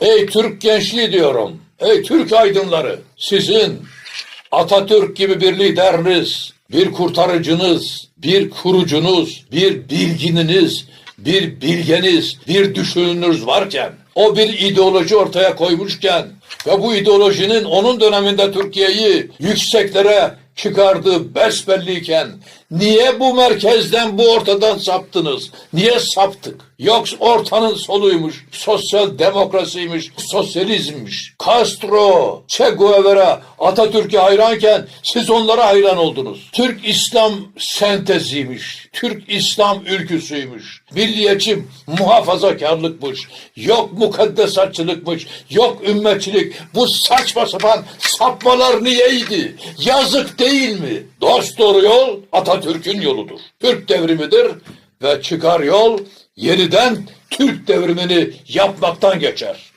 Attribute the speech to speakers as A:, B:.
A: Ey Türk gençliği diyorum. Ey Türk aydınları. Sizin Atatürk gibi bir lideriniz, bir kurtarıcınız, bir kurucunuz, bir bilgininiz, bir bilgeniz, bir düşünürünüz varken, o bir ideoloji ortaya koymuşken ve bu ideolojinin onun döneminde Türkiye'yi yükseklere çıkardığı besbelliyken niye bu merkezden bu ortadan saptınız? Niye saptık? Yok ortanın soluymuş, sosyal demokrasiymiş, sosyalizmmiş. Castro, Che Guevara, Atatürk'e hayranken siz onlara hayran oldunuz. Türk İslam senteziymiş, Türk İslam ülküsüymüş. Milliyetçi muhafazakarlıkmış, yok mukaddesatçılıkmış, yok ümmetçilik. Bu saçma sapan sapmalar niyeydi? Yazık değil mi? Dost doğru yol Atatürk'ün yoludur. Türk devrimidir ve çıkar yol yeniden Türk devrimini yapmaktan geçer.